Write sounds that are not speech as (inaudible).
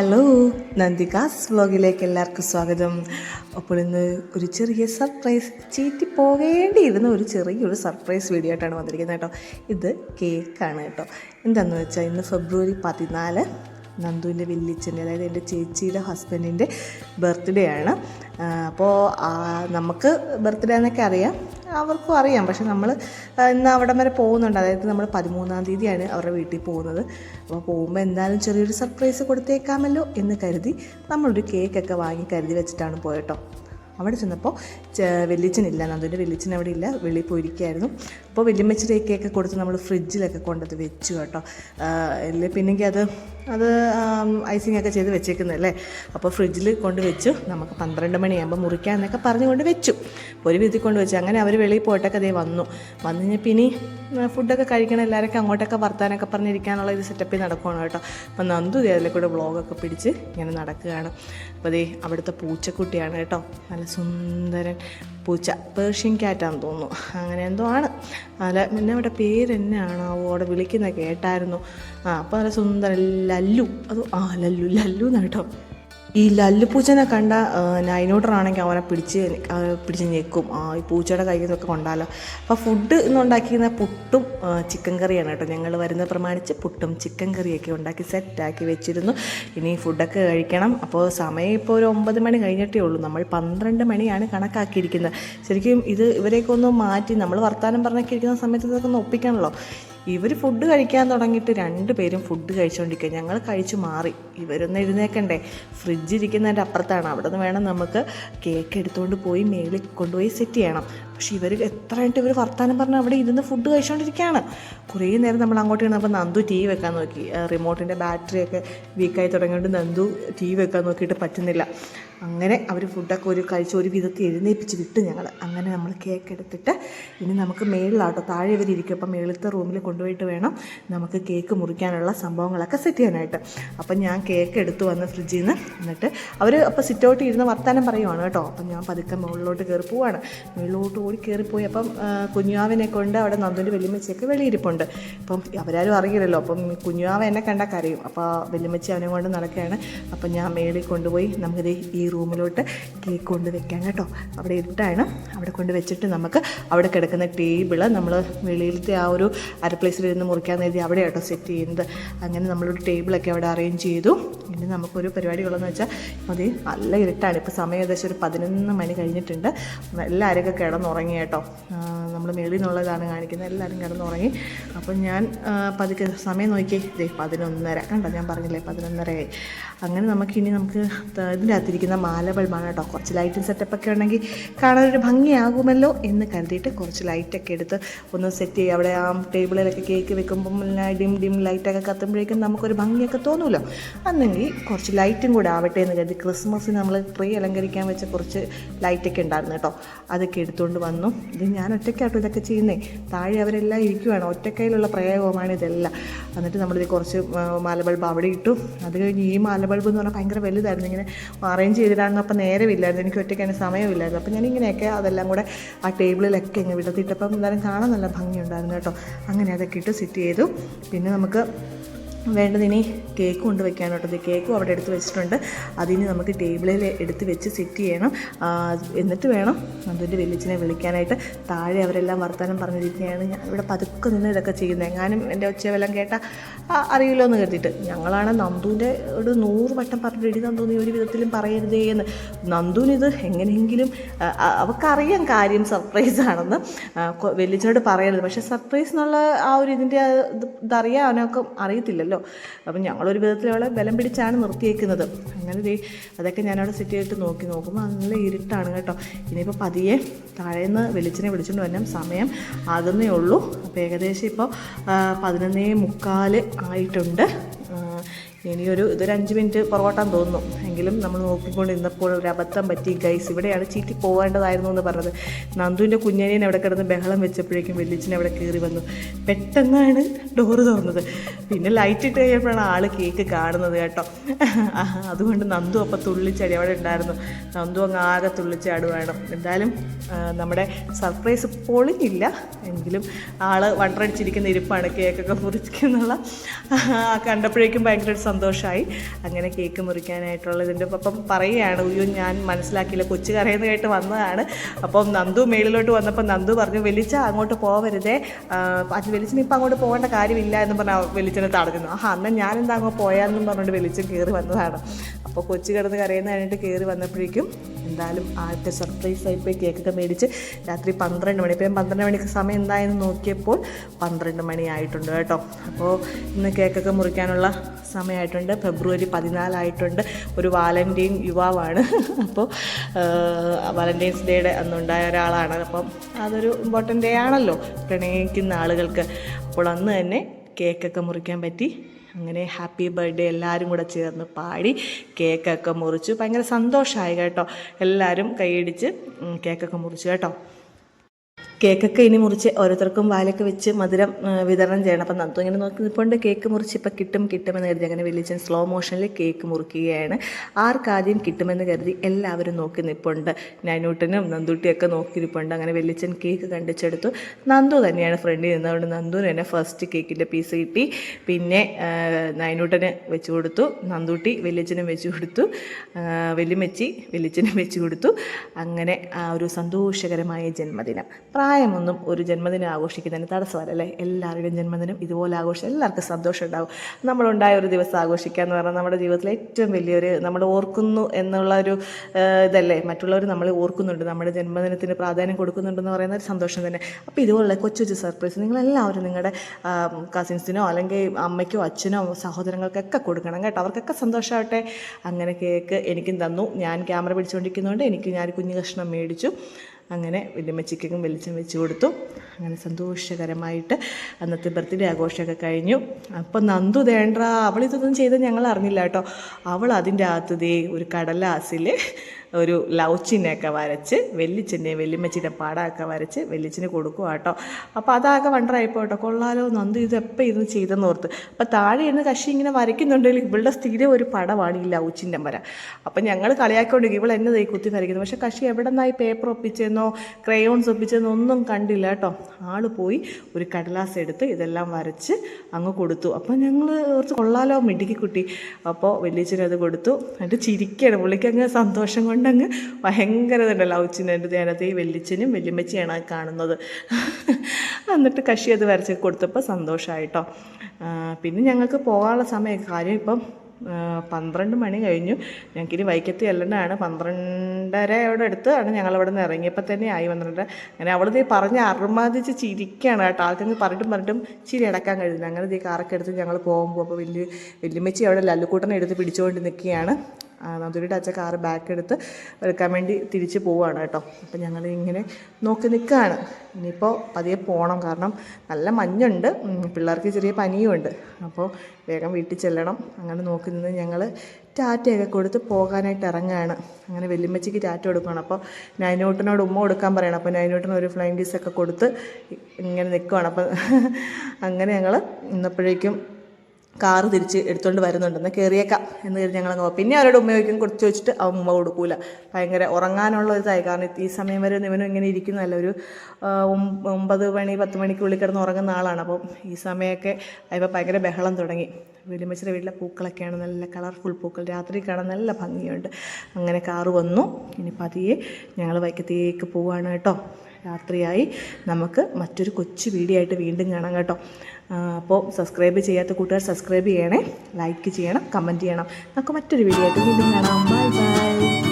Hello നന്ദികാസ് വ്ലോഗിലേക്ക് എല്ലാവർക്കും സ്വാഗതം. അപ്പോൾ ഇന്ന് ഒരു ചെറിയ സർപ്രൈസ് ചീറ്റി പോകേണ്ടിയിരുന്ന ഒരു ചെറിയൊരു സർപ്രൈസ് വീഡിയോ ആയിട്ടാണ് വന്നിരിക്കുന്നത് കേട്ടോ. ഇത് കേക്കാണ് കേട്ടോ. എന്താണെന്ന് വെച്ചാൽ ഇന്ന് ഫെബ്രുവരി പതിനാല് നന്ദുവിന്റെ വല്യച്ഛന്റെ അതായത് എന്റെ ചേച്ചിയുടെ ഹസ്ബൻഡിന്റെ ബർത്ത്ഡേ ആണ്. അപ്പോൾ നമുക്ക് ബർത്ത്ഡേ എന്നൊക്കെ അറിയാം. അവർക്കും അറിയാം. പക്ഷെ നമ്മൾ ഇന്ന് അവിടം വരെ പോകുന്നുണ്ട്. അതായത് നമ്മൾ പതിമൂന്നാം തീയതിയാണ് അവരുടെ വീട്ടിൽ പോകുന്നത്. അപ്പോൾ പോകുമ്പോൾ എന്തായാലും ചെറിയൊരു സർപ്രൈസ് കൊടുത്തേക്കാമല്ലോ എന്ന് കരുതി നമ്മളൊരു കേക്കൊക്കെ വാങ്ങി കരുതി വെച്ചിട്ടാണ് പോയട്ടോ. അവിടെ ചെന്നപ്പോൾ വെല്ലിച്ചനില്ല നന്ദുവിന്റെ വെല്ലിച്ചൻ അവിടെ ഇല്ല. വെളിയിൽ പോയിരിക്കുകയായിരുന്നു. അപ്പോൾ വെല്ലിമ്മച്ചിയുടെ കൊടുത്ത് നമ്മൾ ഫ്രിഡ്ജിലൊക്കെ കൊണ്ടത് വെച്ചു കേട്ടോ. അല്ലേ പിന്നെങ്കിൽ അത് അത് ഐസിങ് ഒക്കെ ചെയ്ത് വെച്ചേക്കുന്നതല്ലേ അപ്പോൾ ഫ്രിഡ്ജിൽ കൊണ്ട് വെച്ചു. നമുക്ക് പന്ത്രണ്ട് മണിയാകുമ്പോൾ മുറിക്കാമെന്നൊക്കെ പറഞ്ഞുകൊണ്ട് വെച്ചു. ഒരു വിധത്തിൽ കൊണ്ട് വെച്ചു. അങ്ങനെ അവർ വെളിയിൽ പോയിട്ടൊക്കെ അതേ വന്നു. വന്നു കഴിഞ്ഞപ്പോൾ ഇനി ഫുഡൊക്കെ കഴിക്കണം. എല്ലാവരൊക്കെ അങ്ങോട്ടൊക്കെ വർത്താനൊക്കെ പറഞ്ഞിരിക്കാനുള്ള ഇത് സെറ്റപ്പിൽ നടക്കുകയാണ് കേട്ടോ. അപ്പോൾ നന്ദു ദേ അതിലെ കൂടെ വ്ളോഗൊക്കെ പിടിച്ച് ഇങ്ങനെ നടക്കുകയാണ്. അപ്പോൾ ദേ അവിടുത്തെ പൂച്ചക്കുട്ടിയാണ് കേട്ടോ. നല്ല സുന്ദരൻ പൂച്ച. പേർഷ്യൻ ക്യാറ്റാന്ന് തോന്നുന്നു. അങ്ങനെ എന്തോ ആണ്. അല്ല പിന്നെ അവിടെ പേര് എന്നാണോ അവിടെ വിളിക്കുന്ന കേട്ടായിരുന്നു. ആ അപ്പോൾ നല്ല സുന്ദരൻ. ലല്ലു. അത് ആ ലല്ലു ലല്ലു എന്നാ കേട്ടോ. ഈ ലല്ലുപൂച്ചനെ കണ്ട നൈനോട്ടറാണെങ്കിൽ അവനെ പിടിച്ച് പിടിച്ച് ഞെക്കും. ആ ഈ പൂച്ചയുടെ കയ്യിൽ നിന്നൊക്കെ കൊണ്ടാലോ. അപ്പോൾ ഫുഡ് ഇന്നുണ്ടാക്കിയിരുന്ന പുട്ടും ചിക്കൻ കറിയാണ് കേട്ടോ. ഞങ്ങൾ വരുന്നത് പ്രമാണിച്ച് പുട്ടും ചിക്കൻ കറിയൊക്കെ ഉണ്ടാക്കി സെറ്റാക്കി വെച്ചിരുന്നു. ഇനി ഫുഡൊക്കെ കഴിക്കണം. അപ്പോൾ സമയം ഇപ്പോൾ ഒരു ഒമ്പത് മണി കഴിഞ്ഞിട്ടേ ഉള്ളൂ. നമ്മൾ പന്ത്രണ്ട് മണിയാണ് കണക്കാക്കിയിരിക്കുന്നത്. ശരിക്കും ഇത് ഇവരെയൊക്കെ ഒന്ന് മാറ്റി നമ്മൾ വർത്തമാനം പറഞ്ഞൊക്കെ ഇരിക്കുന്ന സമയത്ത് ഇതൊക്കെ ഒന്ന് ഒപ്പിക്കണമല്ലോ ഇവർ ഫുഡ് കഴിക്കാൻ തുടങ്ങിയിട്ട് രണ്ട് പേരും ഫുഡ് കഴിച്ചുകൊണ്ടിരിക്കുക ഞങ്ങൾ കഴിച്ചു മാറി. ഇവരൊന്ന് എഴുന്നേക്കണ്ടേ? ഫ്രിഡ്ജ് ഇരിക്കുന്നതിന്റെ അപ്പുറത്താണ്. അവിടെ നിന്ന് വേണം നമുക്ക് കേക്ക് എടുത്തുകൊണ്ട് പോയി മേളിൽ കൊണ്ടുപോയി സെറ്റ് ചെയ്യണം. പക്ഷേ ഇവർ എത്ര ആയിട്ട് ഇവർ വർത്താനം പറഞ്ഞ് അവിടെ ഇരുന്ന് ഫുഡ് കഴിച്ചുകൊണ്ടിരിക്കുകയാണ് കുറേ നേരം നമ്മൾ അങ്ങോട്ട് ഇരുന്നപ്പോൾ നന്ദു ടി വി വെക്കാൻ നോക്കി. റിമോട്ടിന്റെ ബാറ്ററിയൊക്കെ വീക്കായി തുടങ്ങിയിട്ട് നന്ദു ടി വി വെക്കാൻ നോക്കിയിട്ട് പറ്റുന്നില്ല. അങ്ങനെ അവർ ഫുഡൊക്കെ ഒരു കഴിച്ച് ഒരു വിധത്തിൽ എഴുന്നേൽപ്പിച്ച് വിട്ടു ഞങ്ങൾ അങ്ങനെ നമ്മൾ കേക്ക് എടുത്തിട്ട് ഇനി നമുക്ക് മേളിലാട്ടോ താഴെ ഇവരിയ്ക്കും അപ്പം മേളിലത്തെ റൂമിൽ കൊണ്ടുപോയിട്ട് വേണം നമുക്ക് കേക്ക് മുറിക്കാനുള്ള സംഭവങ്ങളൊക്കെ സെറ്റ് ചെയ്യാനായിട്ട്. അപ്പം ഞാൻ കേക്ക് എടുത്തു വന്ന് ഫ്രിഡ്ജിൽ നിന്ന് എന്നിട്ട് അവർ അപ്പോൾ ഔട്ട് ഇരുന്ന് വർത്താനം പറയുവാണ് കേട്ടോ. അപ്പം ഞാൻ പതുക്കെ മുകളിലോട്ട് കയറി പോവാണ്. മുകളിലോട്ട് ഓടി കയറിപ്പോയി അപ്പം കുഞ്ഞുവാവിനെ കൊണ്ട് അവിടെ നന്ദുവിന്റെ വെല്ലുമ്മച്ചിയൊക്കെ വെളിയിരിപ്പുണ്ട് അപ്പം അവരാരും അറിയില്ലല്ലോ. അപ്പം കുഞ്ഞുവാവ എന്നെ കണ്ടാൽ കരയും. അപ്പോൾ വെല്ലുമ്മച്ചി അവനെ കൊണ്ട് നടക്കുകയാണ്. അപ്പം ഞാൻ മേളിൽ കൊണ്ടുപോയി നമുക്കിത് ഈ റൂമിലോട്ട് കേക്ക് കൊണ്ട് വെക്കാൻ കേട്ടോ. അവിടെ ഇട്ടാണ് അവിടെ കൊണ്ട് വെച്ചിട്ട് നമുക്ക് അവിടെ കിടക്കുന്ന ടേബിൾ നമ്മൾ വെളിയിലത്തെ ആ ഒരു അരപ്ലേസിലിരുന്ന് മുറിക്കാൻ എഴുതി അവിടെ കേട്ടോ സെറ്റ് ചെയ്യുന്നത്. അങ്ങനെ നമ്മളൊരു ടേബിളൊക്കെ അവിടെ അറേഞ്ച് ചെയ്തു. ഇനി നമുക്കൊരു പരിപാടി ഉള്ളതെന്ന് വെച്ചാൽ മതി. നല്ല ഇരുട്ടാണ്. ഇപ്പോൾ സമയം ഏകദേശം ഒരു പതിനൊന്ന് മണി കഴിഞ്ഞിട്ടുണ്ട്. എല്ലാവരൊക്കെ കിടന്നുറങ്ങി കേട്ടോ. നമ്മൾ മേളിൽ നിന്നുള്ളതാണ് കാണിക്കുന്നത്. എല്ലാവരും കിടന്നുറങ്ങി. അപ്പം ഞാൻ പതുക്കെ സമയം നോക്കി ദേ പതിനൊന്നര. കണ്ടോ? ഞാൻ പറഞ്ഞില്ലേ പതിനൊന്നരയായി. അങ്ങനെ നമുക്കിനി നമുക്ക് ഇതിന്റെ അകത്തിരിക്കുന്ന മാല ബൾബാണ് കേട്ടോ കുറച്ച് സെറ്റപ്പ് ഒക്കെ ഉണ്ടെങ്കിൽ കാണാനൊരു ഭംഗിയാകുമല്ലോ എന്ന് കരുതിയിട്ട് കുറച്ച് ലൈറ്റൊക്കെ എടുത്ത് ഒന്ന് സെറ്റ് ചെയ്യുക അവിടെ ആ ടേബിളിലൊക്കെ കേക്ക് വെക്കുമ്പം ഡിം ഡിം ലൈറ്റൊക്കെ കത്തുമ്പോഴേക്കും നമുക്കൊരു ഭംഗിയൊക്കെ തോന്നുമല്ലോ അന്നെങ്കിൽ കുറച്ച് ലൈറ്റും കൂടെ ആവട്ടെ എന്ന് കരുതി ക്രിസ്മസിന് നമ്മൾ ട്രീ അലങ്കരിക്കാൻ വെച്ച കുറച്ച് ലൈറ്റൊക്കെ ഉണ്ടായിരുന്നു കേട്ടോ. അതൊക്കെ എടുത്തുകൊണ്ട് വന്നു. ഇത് ഞാൻ ഒറ്റയ്ക്കാട്ടോ ഇതൊക്കെ ചെയ്യുന്നേ. താഴെ അവരെല്ലാം ഇരിക്കുവാണ്. ഒറ്റക്കൈയിലുള്ള പ്രയോഗമാണ് ഇതെല്ലാം. എന്നിട്ട് നമ്മളിത് കുറച്ച് മാലബൾബ് അവിടെ ഇട്ടു. അത് കഴിഞ്ഞ് ഈ മാലബൾബ് എന്ന് പറഞ്ഞാൽ ഭയങ്കര വലുതായിരുന്നു. ഇങ്ങനെ അറേഞ്ച് ചെയ്തിടാനൊന്നും അപ്പം നേരമില്ലായിരുന്നു. എനിക്ക് ഒറ്റയ്ക്കാണ് സമയമില്ലായിരുന്നു. അപ്പം ഞാൻ ഇങ്ങനെയൊക്കെ അതെല്ലാം കൂടെ ആ ടേബിളിലൊക്കെ ഇങ്ങനെ വിടത്തിയിട്ടപ്പം എന്തായാലും കാണാൻ നല്ല ഭംഗിയുണ്ടായിരുന്നു കേട്ടോ. അങ്ങനെ അതൊക്കെ ഇട്ട് സെറ്റ് ചെയ്തു. പിന്നെ നമുക്ക് വേണ്ടത് ഇനി കേക്ക് കൊണ്ട് വെക്കാനോട്ടോ. ഇത് കേക്കും അവിടെ എടുത്ത് വെച്ചിട്ടുണ്ട്. അതിന് നമുക്ക് ടേബിളിൽ എടുത്ത് വെച്ച് സെറ്റ് ചെയ്യണം. എന്നിട്ട് വേണം അതിന്റെ വെല്ലിച്ചിനെ വിളിക്കാനായിട്ട്. താഴെ അവരെല്ലാം വർത്തമാനം പറഞ്ഞിരിക്കുകയാണ്. ഞാൻ ഇവിടെ പതുക്കെ നിന്ന് ഇതൊക്കെ ചെയ്യുന്നത്. എങ്ങാനും എന്റെ ഒച്ചവെല്ലാം കേട്ടാൽ അറിയില്ലോ എന്ന് കരുതിയിട്ട്. ഞങ്ങളാണ് നന്ദുവിന്റെ ഒരു നൂറ് വട്ടം പറഞ്ഞു എടി നന്ദു നീ ഒരു വിധത്തിലും പറയരുതേ എന്ന്. നന്ദുവിനിത് എങ്ങനെയെങ്കിലും അവൾക്കറിയാം കാര്യം സർപ്രൈസ് ആണെന്ന്. വെല്ലിച്ചനോട് പറയരുത്. പക്ഷേ സർപ്രൈസ് എന്നുള്ള ആ ഒരു ഇതിന്റെ ഇതറിയാൻ അവനൊക്കെ അറിയത്തില്ലല്ലോ. അപ്പം ഞങ്ങളൊരു വിധത്തിൽ അവളെ ബലം പിടിച്ചാണ് നിർത്തിയേക്കുന്നത്. അങ്ങനെ ദേ അതൊക്കെ ഞാനവിടെ സെറ്റ് ചെയ്തിട്ട് നോക്കി നോക്കുമ്പോൾ നല്ല ഇരുട്ടാണ് കേട്ടോ. ഇനിയിപ്പോൾ പതിയെ താഴേന്ന് വെളിച്ചിനെ വിളിച്ചുകൊണ്ട് വരാൻ സമയം ആകുന്നേ ഉള്ളൂ. അപ്പോൾ ഏകദേശം ഇപ്പോൾ പതിനൊന്നേ മുക്കാൽ ആയിട്ടുണ്ട്. ഇനിയൊരു ഇതൊരു അഞ്ച് മിനിറ്റ് പുറകോട്ടാൻ തോന്നുന്നു. എങ്കിലും നമ്മൾ നോക്കിക്കൊണ്ട് ഇന്നപ്പോൾ ഒരു അബദ്ധം പറ്റി. ഗൈസ് ഇവിടെയാണ് ചീറ്റി പോകേണ്ടതായിരുന്നു എന്ന് പറഞ്ഞത്. നന്ദുവിന്റെ കുഞ്ഞനിയൻ അവിടെ കിടന്ന് ബഹളം വെച്ചപ്പോഴേക്കും വെല്ലിച്ചിനെ അവിടെ കയറി വന്നു. പെട്ടെന്നാണ് ഡോറ് തുറന്നത്. പിന്നെ ലൈറ്റ് ഇട്ട് കഴിഞ്ഞപ്പോഴാണ് ആൾ കേക്ക് കാണുന്നത് കേട്ടോ. അതുകൊണ്ട് നന്ദു അപ്പോൾ തുള്ളിച്ചടി അവിടെ ഉണ്ടായിരുന്നു. നന്ദു അങ്ങ് ആകെ തുള്ളിച്ചാടുവാണ് എന്തായാലും നമ്മുടെ സർപ്രൈസ് പൊളിഞ്ഞില്ല. എങ്കിലും ആൾ വണ്ടറടിച്ചിരിക്കുന്ന ഇരിപ്പാണ് കേക്കൊക്കെ മുറിക്കുന്നുള്ള കണ്ടപ്പോഴേക്കും ഭയങ്കര സന്തോഷമായി അങ്ങനെ കേക്ക് മുറിക്കാനായിട്ടുള്ള ഇതിന്റെ അപ്പം പറയുകയാണ് ഉയ്യോ ഞാൻ മനസ്സിലാക്കിയില്ല കൊച്ചു കരയെന്ന് കേട്ട് വന്നതാണ്. അപ്പം നന്ദു മേളിലോട്ട് വന്നപ്പോൾ നന്ദു പറഞ്ഞു വെളിച്ച അങ്ങോട്ട് പോവരുതേ. ആ, അത് വെളിച്ചിന് ഇപ്പം അങ്ങോട്ട് പോകേണ്ട കാര്യമില്ല എന്ന് പറഞ്ഞാൽ വെളിച്ചനെ തടഞ്ഞു. ആ എന്നാൽ ഞാനെന്താ അങ്ങ് പോയാന്ന് പറഞ്ഞുകൊണ്ട് വെളിച്ചം കയറി വന്നതാണ്. അപ്പോൾ കൊച്ചു കിടന്ന് കരയുന്ന കഴിഞ്ഞിട്ട് കയറി വന്നപ്പോഴേക്കും എന്തായാലും ആദ്യത്തെ സർപ്രൈസ് ആയിപ്പോയി കേക്കൊക്കെ മേടിച്ച് രാത്രി പന്ത്രണ്ട് മണി. ഇപ്പം പന്ത്രണ്ട് മണിക്ക് സമയം എന്തായെന്ന് നോക്കിയപ്പോൾ പന്ത്രണ്ട് മണിയായിട്ടുണ്ട് കേട്ടോ. അപ്പോൾ ഇന്ന് കേക്കൊക്കെ മുറിക്കാനുള്ള സമയമായിട്ടുണ്ട്. ഫെബ്രുവരി പതിനാലായിട്ടുണ്ട്. ഒരു വാലന്റൈൻ യുവാവാണ്. (laughs) അപ്പോൾ വാലന്റൈൻസ് ഡേയുടെ അന്നുണ്ടായ ഒരാളാണ്. അപ്പം അതൊരു ഇമ്പോർട്ടന്റ് ഡേ ആണല്ലോ. പ്രണയിക്കുന്ന ആളുകൾക്ക്. അപ്പോൾ അന്ന് തന്നെ കേക്കൊക്കെ മുറിക്കാൻ പറ്റി. അങ്ങനെ ഹാപ്പി ബർത്ത്ഡേ എല്ലാവരും കൂടെ ചേർന്ന് പാടി കേക്കൊക്കെ മുറിച്ചു. ഭയങ്കര സന്തോഷമായി കേട്ടോ. എല്ലാവരും കൈയടിച്ച് കേക്കൊക്കെ മുറിച്ചു കേട്ടോ. കേക്കൊക്കെ ഇനി മുറിച്ച് ഓരോരുത്തർക്കും വാലൊക്കെ വെച്ച് മധുരം വിതരണം ചെയ്യണം. അപ്പം നന്ദു ഇങ്ങനെ നോക്കി നിൽപ്പുണ്ട് കേക്ക് മുറിച്ച് ഇപ്പം കിട്ടും കിട്ടുമെന്ന് കരുതി അങ്ങനെ വലിയച്ഛൻ സ്ലോ മോഷനിൽ കേക്ക് മുറിക്കുകയാണ്. ആർക്കാദ്യം കിട്ടുമെന്ന് കരുതി എല്ലാവരും നോക്കി നിൽപ്പുണ്ട് നൈനൂട്ടനും നന്ദുട്ടിയൊക്കെ നോക്കി നിൽപ്പുണ്ട് അങ്ങനെ വലിയച്ഛൻ കേക്ക് കണ്ടിച്ചെടുത്തു. നന്ദു തന്നെയാണ് ഫ്രണ്ടിൽ നിന്നതുകൊണ്ട് നന്ദുവിന് തന്നെ ഫസ്റ്റ് കേക്കിന്റെ പീസ് കിട്ടി. പിന്നെ നൈനൂട്ടന് വെച്ച് കൊടുത്തു. നന്ദൂട്ടി വലിയച്ഛനും വെച്ച് കൊടുത്തു. വല്യമ്മച്ചി വലിയച്ഛനും വെച്ച് കൊടുത്തു. അങ്ങനെ ആ ഒരു സന്തോഷകരമായ ജന്മദിനം. പ്രായമൊന്നും ഒരു ജന്മദിനം ആഘോഷിക്കുന്നതിന് തടസ്സമല്ല എല്ലാവരുടെയും ജന്മദിനം ഇതുപോലെ ആഘോഷം എല്ലാവർക്കും സന്തോഷം ഉണ്ടാവും. നമ്മളുണ്ടായ ഒരു ദിവസം ആഘോഷിക്കുക എന്ന് പറഞ്ഞാൽ നമ്മുടെ ജീവിതത്തിലെ ഏറ്റവും വലിയൊരു നമ്മൾ ഓർക്കുന്നു എന്നുള്ള ഒരു ഇതല്ലേ? മറ്റുള്ളവർ നമ്മൾ ഓർക്കുന്നുണ്ട്. നമ്മുടെ ജന്മദിനത്തിന് പ്രാധാന്യം കൊടുക്കുന്നുണ്ടെന്ന് പറയുന്ന ഒരു സന്തോഷം തന്നെ. അപ്പോൾ ഇതുപോലുള്ള കൊച്ചു കൊച്ചു സർപ്രൈസ് നിങ്ങളെല്ലാവരും നിങ്ങളുടെ കസിൻസിനോ അല്ലെങ്കിൽ അമ്മയ്ക്കോ അച്ഛനോ സഹോദരങ്ങൾക്കൊക്കെ കൊടുക്കണം കേട്ടോ. അവർക്കൊക്കെ സന്തോഷമാവട്ടെ. അങ്ങനെ കേക്ക് എനിക്കും തന്നു. ഞാൻ ക്യാമറ പിടിച്ചുകൊണ്ടിരിക്കുന്നതുകൊണ്ട് എനിക്ക് ഞാൻ കുഞ്ഞു കഷ്ണം മേടിച്ചു. അങ്ങനെ വല്യമ്മച്ചിക്കും വെളിച്ചം വെച്ച് കൊടുത്തു. അങ്ങനെ സന്തോഷകരമായിട്ട് അന്നത്തെ ബർത്ത്ഡേ ആഘോഷമൊക്കെ കഴിഞ്ഞു. അപ്പം നന്ദു തേണ്ട അവളിതൊന്നും ചെയ്ത് ഞങ്ങൾ അറിഞ്ഞില്ല കേട്ടോ. അവൾ അതിന്റെ അകത്ത് ദേ ഒരു കടലാസിൽ ഒരു ലവ് ചിഹ്നമൊക്കെ വരച്ച് വെല്ലിച്ചന്റെ വെല്ലിമ്മച്ചിന്റെ പടമൊക്കെ വരച്ച് വെല്ലിച്ചിന് കൊടുക്കുക കേട്ടോ. അപ്പോൾ അതാകെ വണ്ടറായിപ്പോൾ കേട്ടോ. കൊള്ളാലോ നന്ദു ഇത് എപ്പോൾ ഇരുന്ന് ചെയ്തെന്ന് ഓർത്ത്. അപ്പോൾ താഴെ ഇരുന്ന് കക്ഷി ഇങ്ങനെ വരയ്ക്കുന്നുണ്ടെങ്കിൽ ഇവളുടെ സ്ഥിരം ഒരു പടമാണ് ഈ ചിഹ്നം വര. അപ്പം ഞങ്ങൾ കളിയാക്കിക്കൊണ്ടിരിക്കും ഇവൾ തൈ കുത്തി വരയ്ക്കുന്നത് പക്ഷേ കശി എവിടെ നിന്നായി പേപ്പർ ഒപ്പിച്ചെന്നോ ക്രയോൺസ് ഒപ്പിച്ചെന്നോ ഒന്നും കണ്ടില്ല കേട്ടോ. ആൾ പോയി ഒരു കടലാസ് എടുത്ത് ഇതെല്ലാം വരച്ച് അങ്ങ് കൊടുത്തു. അപ്പോൾ ഞങ്ങൾ കുറച്ച് കൊള്ളാലോ മിടുക്കി കുട്ടി. അപ്പോൾ വലിയച്ഛനത് കൊടുത്തു. എന്നിട്ട് ചിരിക്കുകയാണ് പുള്ളിക്ക് അങ്ങ് സന്തോഷം കൊണ്ടങ്ങ് ഭയങ്കര ലൗച്ചിന് എന്റെ ധ്യാനത്തെ ഈ വെല്ലിച്ചനും വെല്ലുമ്മച്ചിയാണ് കാണുന്നത്. എന്നിട്ട് കഷി അത് വരച്ച് കൊടുത്തപ്പോൾ സന്തോഷമായിട്ടോ പിന്നെ ഞങ്ങൾക്ക് പോകാനുള്ള സമയം കാര്യം ഇപ്പം പന്ത്രണ്ട് മണി കഴിഞ്ഞു. ഞങ്ങൾക്കിനി വൈക്കത്തി അല്ലണ്ടാണ് പന്ത്രണ്ടരയോടെ ആണ് ഞങ്ങൾ അവിടെ നിന്ന് ഇറങ്ങിയപ്പോൾ തന്നെ ആയി പന്ത്രണ്ട് അങ്ങനെ അവൾ ദേ പറഞ്ഞ് അറുമാതിച്ച് ചിരിക്കുകയാണ് കേട്ടോ. ആൾക്കങ്ങ് പറഞ്ഞിട്ടും പറഞ്ഞിട്ടും ചിരി അടക്കാൻ കഴിയുന്നില്ല. അങ്ങനെ ദേ കാറൊക്കെ എടുത്ത് ഞങ്ങൾ പോകുമ്പോൾ അപ്പോൾ വലിയ വലിയമ്മച്ചി അവിടെ ലല്ലുക്കൂട്ടനെ എടുത്ത് പിടിച്ചുകൊണ്ട് നിൽക്കുകയാണ്. നദുരിയുടെ അച്ഛൻ കാറ് ബാക്ക് എടുത്ത് എടുക്കാൻ വേണ്ടി തിരിച്ച് പോവുകയാണ് കേട്ടോ. അപ്പം ഞങ്ങൾ ഇങ്ങനെ നോക്കി നിൽക്കുകയാണ്. ഇനിയിപ്പോൾ പതിയെ പോകണം. കാരണം നല്ല മഞ്ഞുണ്ട്. പിള്ളേർക്ക് ചെറിയ പനിയുമുണ്ട് അപ്പോൾ വേഗം വീട്ടിൽ ചെല്ലണം. അങ്ങനെ നോക്കി നിന്ന് ഞങ്ങൾ ടാറ്റയൊക്കെ കൊടുത്ത് പോകാനായിട്ട് ഇറങ്ങുകയാണ്. അങ്ങനെ വെല്ലുമ്മച്ചിക്ക് ടാറ്റ കൊടുക്കുകയാണ്. അപ്പോൾ നൈനോട്ടിനോട് ഉമ്മ കൊടുക്കാൻ പറയണം. അപ്പോൾ നൈനോട്ടിന് ഒരു ഫ്ലൈങ് ഡീസൊക്കെ കൊടുത്ത് ഇങ്ങനെ നിൽക്കുകയാണ്. അപ്പോൾ അങ്ങനെ ഞങ്ങൾ ഇന്നപ്പോഴേക്കും കാറ് തിരിച്ച് എടുത്തുകൊണ്ട് വരുന്നുണ്ടെന്ന് കയറിയേക്കാം എന്ന് കരുതി ഞങ്ങൾ അങ്ങ്. പിന്നെ അവരോട് ഉമ്മയോക്കും കുറച്ച് വെച്ചിട്ട് അവൻ ഉമ്മ കൊടുക്കൂല. ഭയങ്കര ഉറങ്ങാനുള്ള ഇതായി. കാരണം ഈ സമയം വരെ ഇവനും ഇങ്ങനെ ഇരിക്കുന്നതല്ല. ഒരു ഒമ്പത് മണി പത്ത് മണിക്കുള്ളിൽ കിടന്ന് ഉറങ്ങുന്ന ആളാണ്. അപ്പം ഈ സമയമൊക്കെ അതിപ്പോൾ ഭയങ്കര ബഹളം തുടങ്ങി. വലിയമ്മച്ചിയുടെ വീട്ടിലെ പൂക്കളൊക്കെയാണ് നല്ല കളർഫുൾ പൂക്കൾ. രാത്രി കാണാൻ നല്ല ഭംഗിയുണ്ട്. അങ്ങനെ കാറ് വന്നു. ഇനി പതിയെ ഞങ്ങൾ വൈക്കത്തേക്ക് പോവാണ് കേട്ടോ. രാത്രിയായി. നമുക്ക് മറ്റൊരു കൊച്ചു വീഡിയോ ആയിട്ട് വീണ്ടും കാണാം കേട്ടോ. അപ്പോൾ സബ്സ്ക്രൈബ് ചെയ്യാത്ത കൂട്ടുകാർ സബ്സ്ക്രൈബ് ചെയ്യണേ ലൈക്ക് ചെയ്യണം കമന്റ് ചെയ്യണം. നമുക്ക് മറ്റൊരു വീഡിയോ ആയിട്ട് വീണ്ടും കാണാം. Bye bye